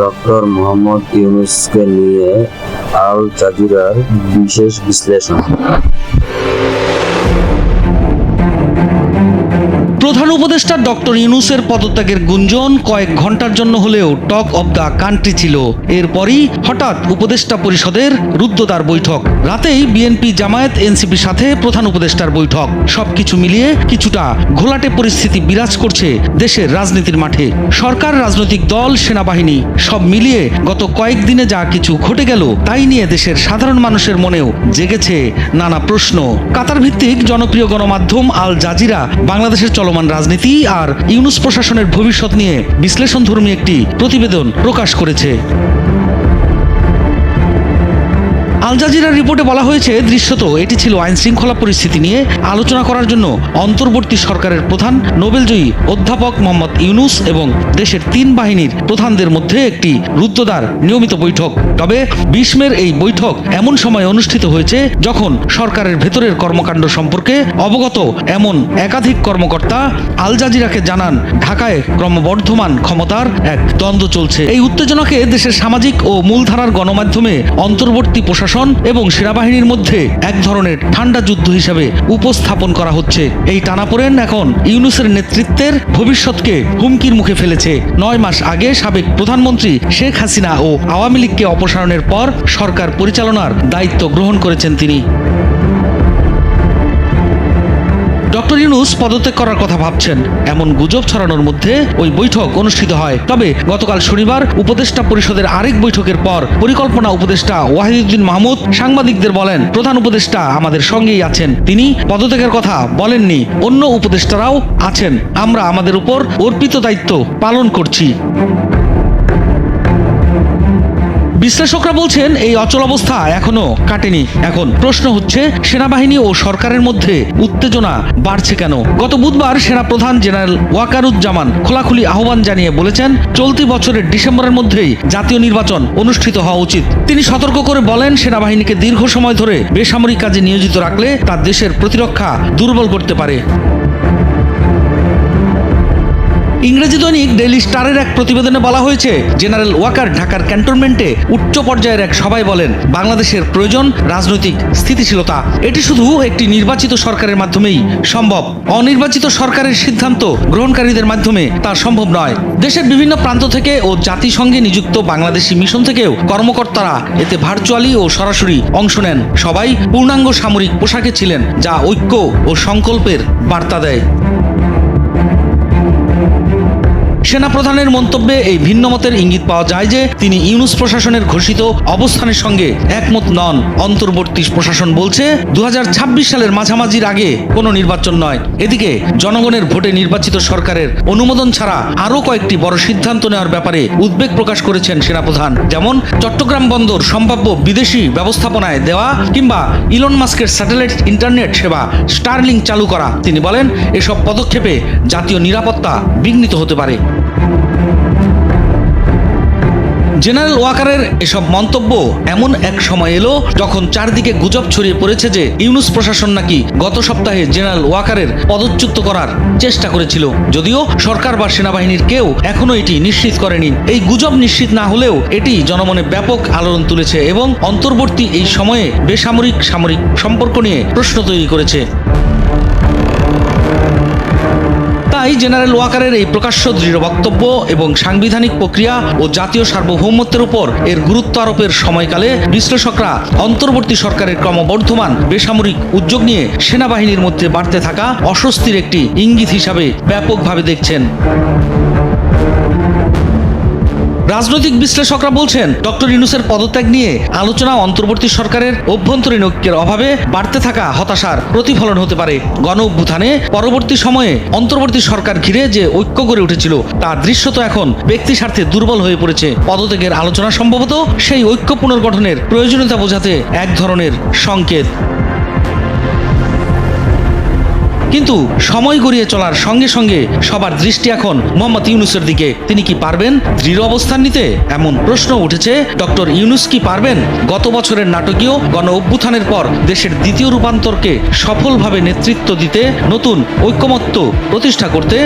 Doctor Mohammad ইউনুসকে নিয়ে আল জাজিরার বিশেষ বিশ্লেষণ। প্রধান উপদেষ্টা ডক্টর ইউনুসের পদত্যাগের গুঞ্জন কয়েক ঘণ্টার জন্য হলেও টক অব দ্য কান্ট্রি ছিল। এরপরই হঠাৎ উপদেষ্টা পরিষদের রুদ্ধদ্বার বৈঠক। রাতেই বিএনপি, জামায়াত, এনসিপির সাথে প্রধান উপদেষ্টার বৈঠক। সবকিছু মিলিয়ে কিছুটা ঘোলাটে পরিস্থিতি বিরাজ করছে দেশের রাজনীতির মাঠে। সরকার, রাজনৈতিক দল, সেনাবাহিনী, সব মিলিয়ে গত কয়েকদিনে যা কিছু ঘটে গেল, তাই নিয়ে দেশের সাধারণ মানুষের মনেও জেগেছে নানা প্রশ্ন। কাতার ভিত্তিক জনপ্রিয় গণমাধ্যম আল জাজিরা, বাংলাদেশের চলমান রাজনীতি আর ইউনুস প্রশাসনের ভবিষ্যৎ নিয়ে বিশ্লেষণধর্মী একটি প্রতিবেদন প্রকাশ করেছে। আল জাজিরার রিপোর্টে বলা হয়েছে, দৃশ্যত এটি ছিল আইন শৃঙ্খলা পরিস্থিতি নিয়ে আলোচনা করার জন্য অন্তর্বর্তী সরকারের প্রধান নোবেলজয়ী অধ্যাপক মোহাম্মদ ইউনুস এবং দেশের তিন বাহিনীর প্রধানদের মধ্যে একটি রুদ্ধদ্বার নিয়মিত বৈঠক। তবে বিস্মের এই বৈঠক এমন সময় অনুষ্ঠিত হয়েছে যখন সরকারের ভেতরের কর্মকাণ্ড সম্পর্কে অবগত এমন একাধিক কর্মকর্তা আল জাজিরাকে জানান, ঢাকায় ক্রমবর্ধমান ক্ষমতার এক দ্বন্দ্ব চলছে। এই উত্তেজনাকে দেশের সামাজিক ও মূলধারার গণমাধ্যমে অন্তর্বর্তী প্রশাসন এবং সেনাবাহিনীর মধ্যে এক ধরনের ঠান্ডা যুদ্ধ হিসাবে উপস্থাপন করা হচ্ছে। এই টানাপোড়েন এখন ইউনুসের নেতৃত্বের ভবিষ্যৎকে হুমকির মুখে ফেলেছে। নয় মাস আগে সাবেক প্রধানমন্ত্রী শেখ হাসিনা ও আওয়ামী লীগকে অপসারণের পর সরকার পরিচালনার দায়িত্ব গ্রহণ করেছেন তিনি। ডক্টর ইউনুস পদত্যাগ করার কথা ভাবছেন। এমন গুজব ছড়ানোর মধ্যে ওই বৈঠক অনুষ্ঠিত হয়। তবে গতকাল শনিবার উপদেষ্টা পরিষদের আরেক বৈঠকের পর পরিকল্পনা উপদেষ্টা ওয়াহিদুদ্দিন মাহমুদ সাংবাদিকদের বলেন, প্রধান উপদেষ্টা আমাদের সঙ্গেই আছেন। তিনি পদত্যাগের কথা বলেননি। অন্য উপদেষ্টারাও আছেন। আমরা আমাদের উপর অর্পিত দায়িত্ব পালন করছি। বিশ্লেষকরা বলছেন এই অচল অবস্থা এখনও কাটেনি। এখন প্রশ্ন হচ্ছে, সেনাবাহিনী ও সরকারের মধ্যে উত্তেজনা বাড়ছে কেন? গত বুধবার সেনা প্রধান জেনারেল ওয়াকারুজ্জামান খোলাখুলি আহ্বান জানিয়ে বলেছেন, চলতি বছরের ডিসেম্বরের মধ্যেই জাতীয় নির্বাচন অনুষ্ঠিত হওয়া উচিত। তিনি সতর্ক করে বলেন, সেনাবাহিনীকে দীর্ঘ সময় ধরে বেসামরিক কাজে নিয়োজিত রাখলে তা দেশের প্রতিরক্ষা দুর্বল করতে পারে। ইংরেজি দৈনিক ডেইলি স্টারের এক প্রতিবেদনে বলা হয়েছে জেনারেল ওয়াকার ঢাকার ক্যান্টনমেন্টে উচ্চ পর্যায়ের এক সভায় বলেন, বাংলাদেশের প্রয়োজন রাজনৈতিক স্থিতিশীলতা। এটি শুধু একটি নির্বাচিত সরকারের মাধ্যমেই সম্ভব। অনির্বাচিত সরকারের সিদ্ধান্ত গ্রহণকারীদের মাধ্যমে তা সম্ভব নয়। দেশের বিভিন্ন প্রান্ত থেকে ও জাতিসংঘে নিযুক্ত বাংলাদেশি মিশন থেকেও কর্মকর্তারা এতে ভার্চুয়ালি ও সরাসরি অংশ নেন। সবাই পূর্ণাঙ্গ সামরিক পোশাকে ছিলেন, যা ঐক্য ও সংকল্পের বার্তা দেয়। সেনাপ্রধানের মন্তব্যে এই ভিন্ন মতের ইঙ্গিত পাওয়া যায় যে তিনি ইউনুস প্রশাসনের ঘোষিত অবস্থানের সঙ্গে একমত নন। অন্তর্বর্তী প্রশাসন বলছে দু হাজার ছাব্বিশ সালের মাঝামাঝির আগে কোনো নির্বাচন নয়। এদিকে জনগণের ভোটে নির্বাচিত সরকারের অনুমোদন ছাড়া আরও কয়েকটি বড় সিদ্ধান্ত নেওয়ার ব্যাপারে উদ্বেগ প্রকাশ করেছেন সেনাপ্রধান। যেমন, চট্টগ্রাম বন্দর সম্ভাব্য বিদেশি ব্যবস্থাপনায় দেওয়া কিংবা ইলন মাস্কের স্যাটেলাইট ইন্টারনেট সেবা স্টারলিং চালু করা। তিনি বলেন, এসব পদক্ষেপে জাতীয় নিরাপত্তা বিঘ্নিত হতে পারে। জেনারেল ওয়াকারের এসব মন্তব্য এমন এক সময় এলো যখন চারদিকে গুজব ছড়িয়ে পড়েছে যে ইউনুস প্রশাসন নাকি গত সপ্তাহে জেনারেল ওয়াকারের পদচ্যুত করার চেষ্টা করেছিল। যদিও সরকার বা সেনাবাহিনীর কেউ এখনও এটি নিশ্চিত করেনি। এই গুজব নিশ্চিত না হলেও এটি জনমনে ব্যাপক আলোড়ন তুলেছে এবং অন্তর্বর্তী এই সময়ে বেসামরিক সামরিক সম্পর্ক নিয়ে প্রশ্ন তৈরি করেছে। তাই জেনারেল ওয়াকারের এই প্রকাশ্য দৃঢ় বক্তব্য এবং সাংবিধানিক প্রক্রিয়া ও জাতীয় সার্বভৌমত্বের উপর এর গুরুত্ব আরোপের সময়কালে বিশ্লেষকরা অন্তর্বর্তী সরকারের ক্রমবর্ধমান বেসামরিক উদ্যোগ নিয়ে সেনাবাহিনীর মধ্যে বাড়তে থাকা অস্বস্তির একটি ইঙ্গিত হিসাবে ব্যাপকভাবে দেখছেন। রাজনৈতিক বিশ্লেষকরা বলছেন, ডক্টর ইউনুসের পদত্যাগ নিয়ে আলোচনা অন্তর্বর্তী সরকারের অভ্যন্তরীণ ঐক্যের অভাবে বাড়তে থাকা হতাশার প্রতিফলন হতে পারে। গণ অভ্যুত্থানে পরবর্তী সময়ে অন্তর্বর্তী সরকার ঘিরে যে ঐক্য গড়ে উঠেছিল, তা দৃশ্যত এখন ব্যক্তি স্বার্থে দুর্বল হয়ে পড়েছে। পদত্যাগের আলোচনা সম্ভবত সেই ঐক্য পুনর্গঠনের প্রয়োজনীয়তা বোঝাতে এক ধরনের সংকেত। কিন্তু সময় গড়িয়ে চলার সঙ্গে সঙ্গে সবার দৃষ্টি এখন মোহাম্মদ ইউনুসের দিকে। তিনি কি পারবেন? দৃঢ় অবস্থান নিতে? এমন প্রশ্ন উঠেছে, ডক্টর ইউনুস কি পারবেন? গত বছরের নাটকীয় গণ অভ্যুত্থানের পর দেশের দ্বিতীয় রূপান্তরকে সফলভাবে নেতৃত্ব দিতে নতুন ঐক্যমত্য প্রতিষ্ঠা করতে?